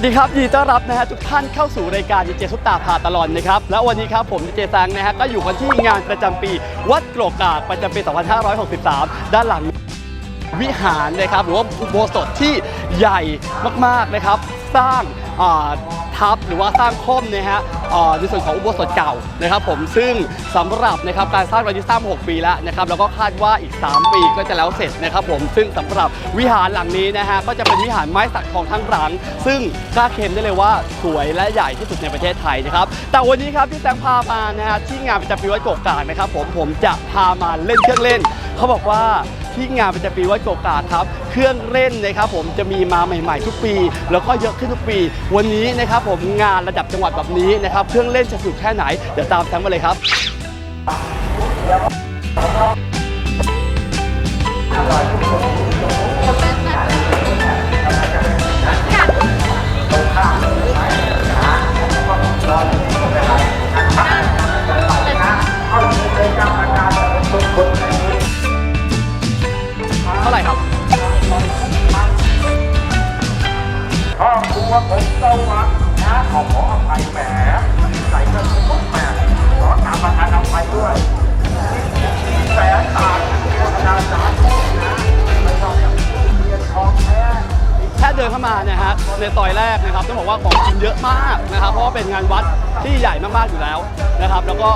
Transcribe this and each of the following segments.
วัสดีครับยินดีต้อนรับนะฮะทุกท่านเข้าสู่รายการดีเจซุปตาพาตลอดนะครับและวันนี้ครับผมดีเจซังนะฮะก็อยู่กันที่งานประจำปีวัดโกรกกากประจำปี 2563 ด้านหลัง วิหารนะครับหรือว่าอุโบสถที่ใหญ่มากๆนะครับ สร้างอ่าทับหรือว่าสร้างค่อมนะฮะ อ่าในส่วนของอุโบสถเก่านะครับผมซึ่งสำหรับนะครับการสร้างเราที่สร้าง6ปีแล้วนะครับแล้วก็คาดว่าอีก 3 ปีก็จะแล้วเสร็จนะครับผมซึ่งสำหรับวิหารหลังนี้นะฮะก็จะเป็นวิหารไม้สักทองทั้งหลัง ซึ่งกล้าเค็มได้เลยว่าสวยและใหญ่ที่สุดในประเทศไทยนะครับแต่วันนี้ครับที่แตงพามานะฮะที่งานประจำปีวัดโกกกากนะครับผมผมจะพามาเล่นเครื่องเล่น เขาบอกว่า ที่งานประจำปีวัดโกกาครับ เครื่องเล่นนะครับผมจะมีมาใหม่ ๆ ทุกปี แล้วก็เยอะขึ้นทุกปี วันนี้นะครับผมงานระดับจังหวัดแบบนี้นะครับเครื่องเล่นจะสุดแค่ไหนเดี๋ยวตามแซมมาเลยครับ ในซอยแรกนะครับต้องบอกว่าของกินเยอะมากนะครับเพราะว่าเป็นงานวัดที่ใหญ่มากๆอยู่แล้วนะครับ แล้วก็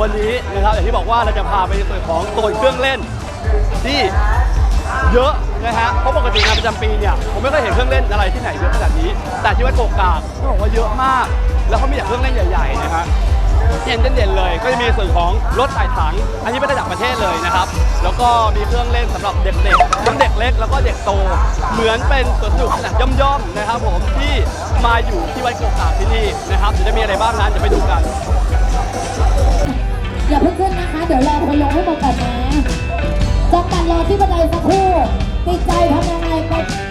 วันนี้นะครับอย่างที่บอกว่าเราจะพาไปในส่วนของโซนเครื่องเล่นที่เยอะนะฮะเพราะปกติงานประจำปีเนี่ยผมไม่เคยเห็นเครื่องเล่นอะไรที่ไหนเยอะขนาดนี้ แต่ที่วัดโกกากต้องบอกว่าเยอะมาก แล้วเขามีแต่เครื่องเล่นใหญ่ๆนะฮะ เห็นเด่นๆเลย ก็จะมีส่วนของรถไต่ถัง อันนี้เป็นระดับประเทศเลยนะครับ แล้วก็มีเครื่องเล่นสำหรับเด็กๆทั้งเด็กเล็กแล้วก็เด็กโต เหมือนเป็นสวนสนุกขนาดย่อมๆนะครับผมที่มาอยู่ที่วัดโกกาที่นี่นะครับจะมีอะไรบ้างนั้นเดี๋ยวไปดูกันอย่าเพิ่งขึ้นนะคะ เดี๋ยวรอคนลงให้หมดก่อนนะจำกันรอที่บันไดสักครู่ติดใจทำยังไงไ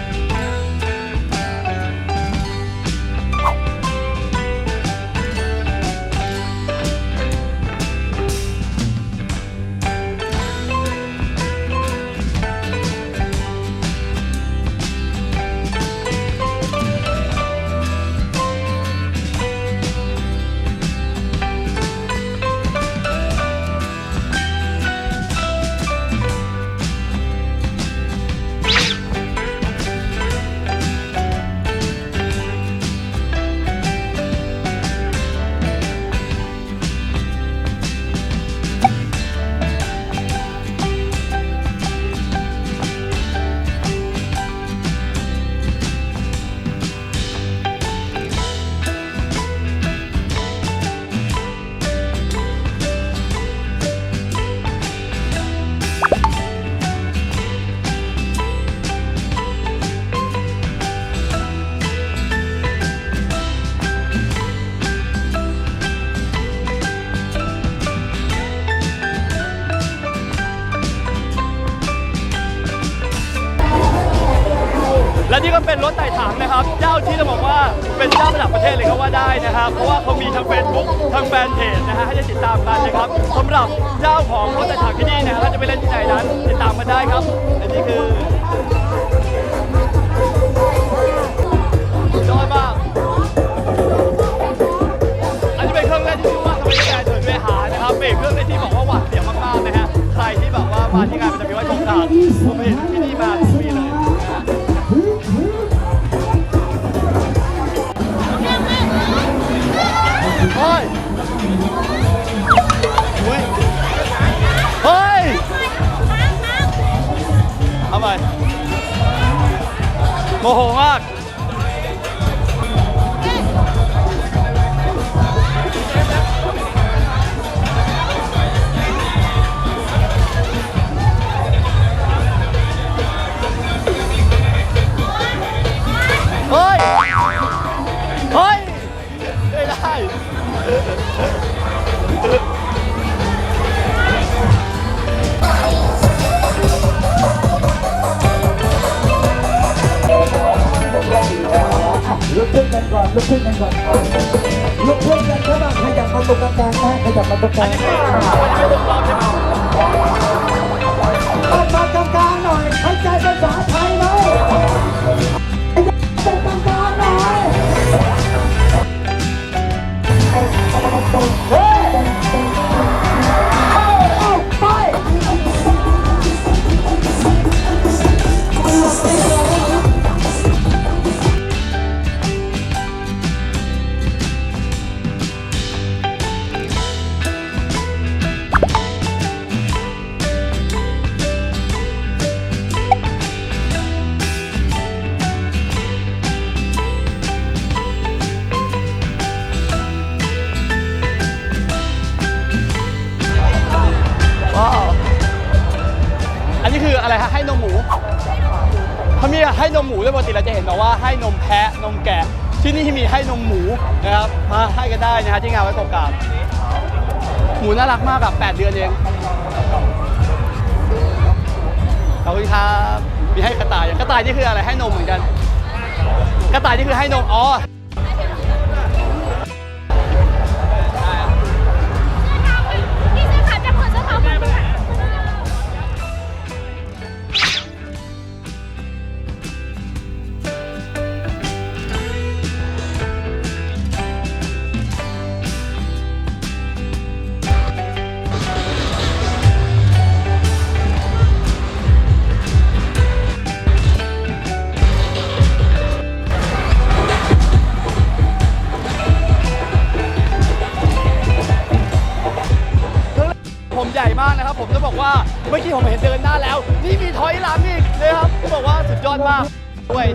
าระดับประเทศเลยก็ว่าได้นะครับ เพราะว่าเขามีทั้ง Facebook ทั้งแฟนเพจนะฮะให้ได้ติดตามกันนะครับสำหรับเจ้าของรถไต่ถังที่นี่นะฮะเราจะไปเล่นที่ไหนนั้นติดตามกันได้ครับและนี่คือสุดยอดมากอันนี้เป็นเครื่องเล่นที่ชื่อว่าทำไมแกเถิดเวหานะครับเป็นเครื่องเล่นที่บอกว่าหวาดเสียวมากๆนะฮะใครที่แบบว่ามาที่งานมันจะมีไว้ตรงกลางผมเห็นที่นี่มาทุกปีเลย โมโหมาก ลุกขึ้นกันก่อนลุกขึ้นกันครับขยับมาตรงกลางนะขยับมาตรงกลางอามากลาง ว่าให้นมแพะนมแกะ ที่นี่มีให้นมหมูนะครับมาให้กันได้นะฮะที่งานไว้กบกาบหมูน่ารักมากแบบ8 เดือนเองขอบคุณครับมีให้กระต่ายกระต่ายนี่คืออะไรให้นมเหมือนกัน กระต่ายนี่คือให้นมอ๋อ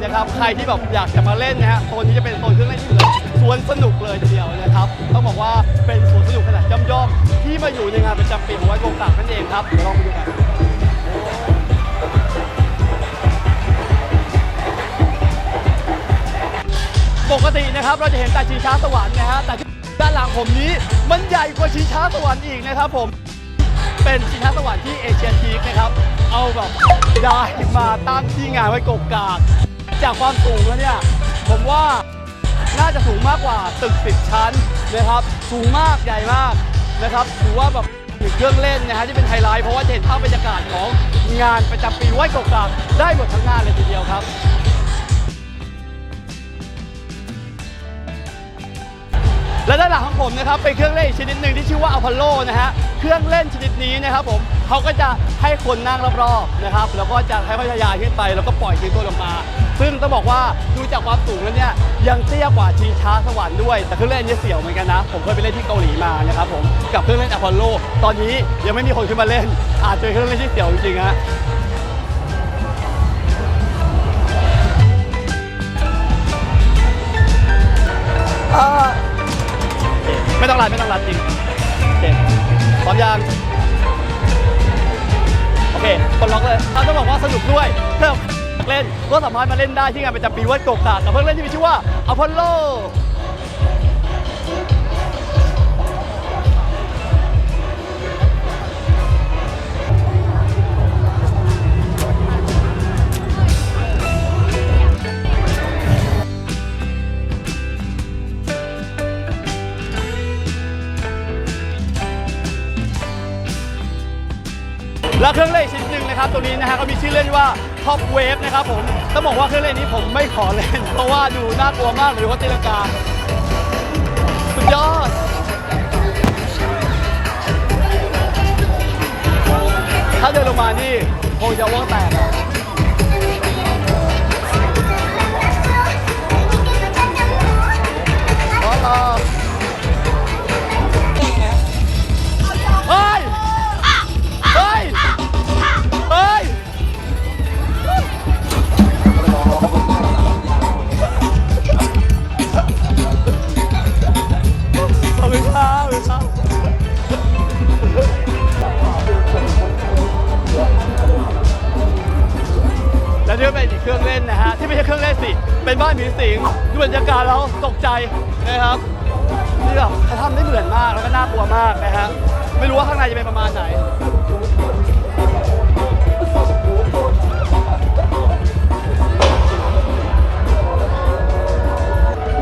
นะครับ ใครที่แบบอยากจะมาเล่นนะฮะโซนนี้จะเป็นโซนเครื่องเล่นที่เหลือสวนสนุกเลยทีเดียวนะครับ ต้องบอกว่าเป็นสวนสนุกขนาดย่อมๆที่มาอยู่ในงานประจำปีของวัดโกงกากนั่นเองครับเดี๋ยวลองไปดูกันปกตินะครับเราจะเห็นแต่ชิงช้าสวรรค์นะฮะแต่ด้านหลังผมนี้มันใหญ่กว่าชิงช้าสวรรค์อีกนะครับผมเป็นชิงช้าสวรรค์ที่เอเชียทีคนะครับ เอาแบบได้มาตั้งที่งานไว้กกกาก จากความสูงแล้วเนี่ย ผมว่าน่าจะสูงมากกว่าตึก10ชั้นนะครับ สูงมากใหญ่มากนะครับ ถือว่าแบบเครื่องเล่นนะฮะที่เป็นไฮไลท์เพราะว่าจะเห็นภาพบรรยากาศของงานประจำปีไหว้กกากได้หมดทั้งงานเลยทีเดียวครับ และด้านหลังของผมนะครับเป็นเครื่องเล่นชนิดหนึ่งที่ชื่อว่าอพอลโลนะฮะเครื่องเล่นชนิดนี้นะครับผมเขาก็จะให้คนนั่งรอบๆนะครับ แล้วก็จะให้พยายายขึ้นไปแล้วก็ปล่อยทิ้งตัวลงมา ซึ่งต้องบอกว่าดูจากความสูงแล้วเนี่ยยังเตี้ยกว่าชิงช้าสวรรค์ด้วย แต่เครื่องเล่นนี้เสี่ยวเหมือนกันนะ ผมเคยไปเล่นที่เกาหลีมานะครับผมกับเครื่องเล่นอพอลโล ตอนนี้ยังไม่มีคนขึ้นมาเล่น อาจจะเป็นเครื่องเล่นที่เสี่ยวจริงๆฮะไม่ต้องรัดไม่ต้องรัดจริงโอเคพร้อมยังโอเคกดล็อกเลยเราต้องบอกว่าสนุกด้วยเพื่อ เล่นก็สามารถมาเล่นได้ที่งานประจำปีวัดกกกากกับเพื่อนเล่นที่มีชื่อว่าอพอลโลและเครื่องเล่นชิ้น นะครับตัวนี้นะฮะก็มีชื่อเล่นว่า Top Wave นะครับผมต้องบอกว่าเครื่องเล่นนี้ผมไม่ขอเล่น เพราะว่าดูน่ากลัวมากหรือว่าตีลังกาสุดยอดถ้าเดินลงมานี่คงจะว่างแตกอะอ๋ ไม่รู้ว่าข้างในจะเป็นประมาณไหน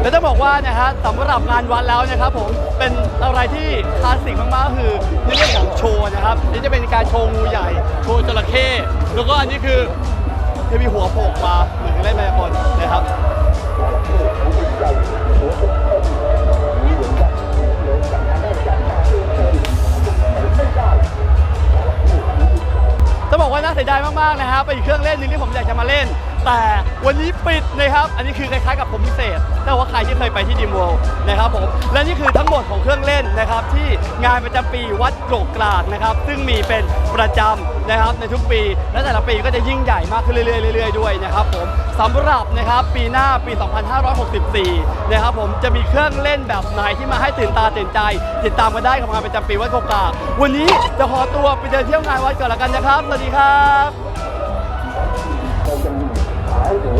และจะบอกว่านะฮะสำหรับงานวัดแล้วนะครับผมเป็นอะไรที่คลาสสิกมากๆก็คือในเรื่องของโชว์นะครับนี่จะเป็นการโชว์งูใหญ่ โชว์จระเข้แล้วก็อันนี้คือจะมีหัวโผล่มาเหมือนเล่นแมายากลนะครับ บอกว่าน่าเสียดายมากๆนะครับเป็นเครื่องเล่นหนึ่งที่ผมอยากจะมาเล่นแต่วันนี้ปิดนะครับ อันนี้คือคล้ายๆกับผมพิเศษ แต่ว่าใครที่เคยไปที่ดิมโวนะครับผมและนี่คือทั้งหมดของเครื่องเล่นนะครับ ที่งานประจำปีวัดโกรกกรากนะครับ ซึ่งมีเป็นประจำนะครับในทุกปี และแต่ละปีก็จะยิ่งใหญ่มากขึ้นเรื่อยๆเรื่อยๆด้วยนะครับผมสำหรับนะครับปีหน้าปี 2564 นะครับผมจะมีเครื่องเล่นแบบไหนที่มาให้ตื่นตาตื่นใจ ติดตามมาได้ของงานประจำปีวัดโกรกกรากวันนี้จะขอตัวไปเดินเที่ยวงานวัดก่อนละกันนะครับสวัสดีครับ ข